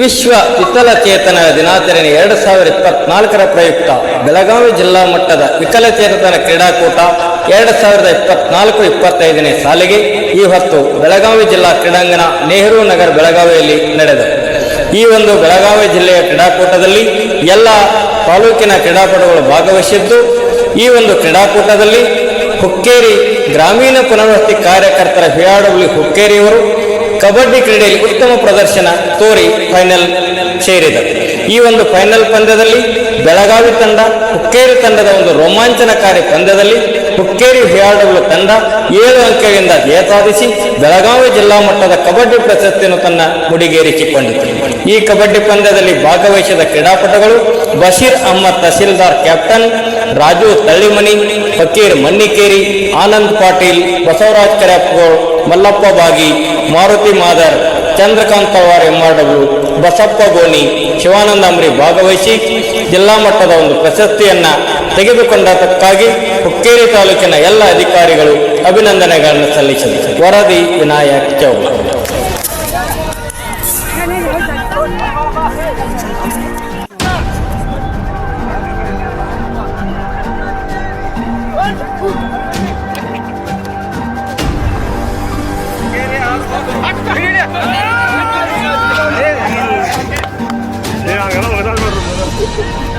ವಿಶ್ವ ವಿಕಲಚೇತನ ದಿನಾಚರಣೆ ಎರಡು ಸಾವಿರ ಇಪ್ಪತ್ನಾಲ್ಕರ ಪ್ರಯುಕ್ತ ಬೆಳಗಾವಿ ಜಿಲ್ಲಾ ಮಟ್ಟದ ವಿಕಲಚೇತನ ಕ್ರೀಡಾಕೂಟ ಎರಡು ಸಾವಿರದ ಇಪ್ಪತ್ನಾಲ್ಕು ಇಪ್ಪತ್ತೈದನೇ ಸಾಲಿಗೆ ಈ ಹೊತ್ತು ಬೆಳಗಾವಿ ಜಿಲ್ಲಾ ಕ್ರೀಡಾಂಗಣ ನೆಹರು ನಗರ ಬೆಳಗಾವಿಯಲ್ಲಿ ನಡೆದ. ಈ ಒಂದು ಬೆಳಗಾವಿ ಜಿಲ್ಲೆಯ ಕ್ರೀಡಾಕೂಟದಲ್ಲಿ ಎಲ್ಲ ತಾಲೂಕಿನ ಕ್ರೀಡಾಪಟುಗಳು ಭಾಗವಹಿಸಿದ್ದು, ಈ ಒಂದು ಕ್ರೀಡಾಕೂಟದಲ್ಲಿ ಹುಕ್ಕೇರಿ ಗ್ರಾಮೀಣ ಪುನರ್ವಸತಿ ಕಾರ್ಯಕರ್ತರ ಹಿಆರ್ಡಬ್ಲ್ಯೂ ಹುಕ್ಕೇರಿಯವರು ಕಬಡ್ಡಿ ಕ್ರೀಡೆಯಲ್ಲಿ ಉತ್ತಮ ಪ್ರದರ್ಶನ ತೋರಿ ಫೈನಲ್ ಸೇರಿದರು ಈ ಒಂದು ಫೈನಲ್ ಪಂದ್ಯದಲ್ಲಿ ಬೆಳಗಾವಿ ತಂಡ, ಹುಕ್ಕೇರಿ ತಂಡದ ಒಂದು ರೋಮಾಂಚನಕಾರಿ ಪಂದ್ಯದಲ್ಲಿ ಹುಕ್ಕೇರಿ ಬಿಆರ್ಡಬ್ಲ್ಯೂ ತಂಡ ಏಳು ಅಂಕಗಳಿಂದ ಜಯ ಸಾಧಿಸಿ ಬೆಳಗಾವಿ ಜಿಲ್ಲಾ ಮಟ್ಟದ ಕಬಡ್ಡಿ ಪ್ರಶಸ್ತಿಯನ್ನು ತನ್ನ ಮುಡಿಗೇರಿಸಿಕೊಂಡಿತು. ಈ ಕಬಡ್ಡಿ ಪಂದ್ಯದಲ್ಲಿ ಭಾಗವಹಿಸಿದ ಕ್ರೀಡಾಪಟುಗಳು ಬಶೀರ್ ಅಹ್ಮದ್ ತಹಸೀಲ್ದಾರ್ ಕ್ಯಾಪ್ಟನ್, ರಾಜು ತಳ್ಳಿಮನಿ, ಫಕೀರ್ ಮನ್ನಿಕೇರಿ, ಆನಂದ್ ಪಾಟೀಲ್, ಬಸವರಾಜ್ ಕರ್ಯಾಪ್ಗೋಳ್ ಮಲ್ಲಪ್ಪ ಬಾಗಿ, ಮಾರುತಿ ಮಾದರ್, ಚಂದ್ರಕಾಂತ್ ಪವಾರ್ ಎಂಆರ್ಡಬ್ಲ್ಯೂ ಬಸಪ್ಪ ಗೋಣಿ, ಶಿವಾನಂದ ಅಂಬರಿ ಭಾಗವಹಿಸಿ ಜಿಲ್ಲಾ ಮಟ್ಟದ ಒಂದು ಪ್ರಶಸ್ತಿಯನ್ನ ತೆಗೆದುಕೊಂಡದಕ್ಕಾಗಿ ಹುಕ್ಕೇರಿ ತಾಲೂಕಿನ ಎಲ್ಲ ಅಧಿಕಾರಿಗಳು ಅಭಿನಂದನೆಗಳನ್ನು ಸಲ್ಲಿಸಿದರು. ವರದಿ, Vinayak ಚೌಗ Yeah, I got a little bit of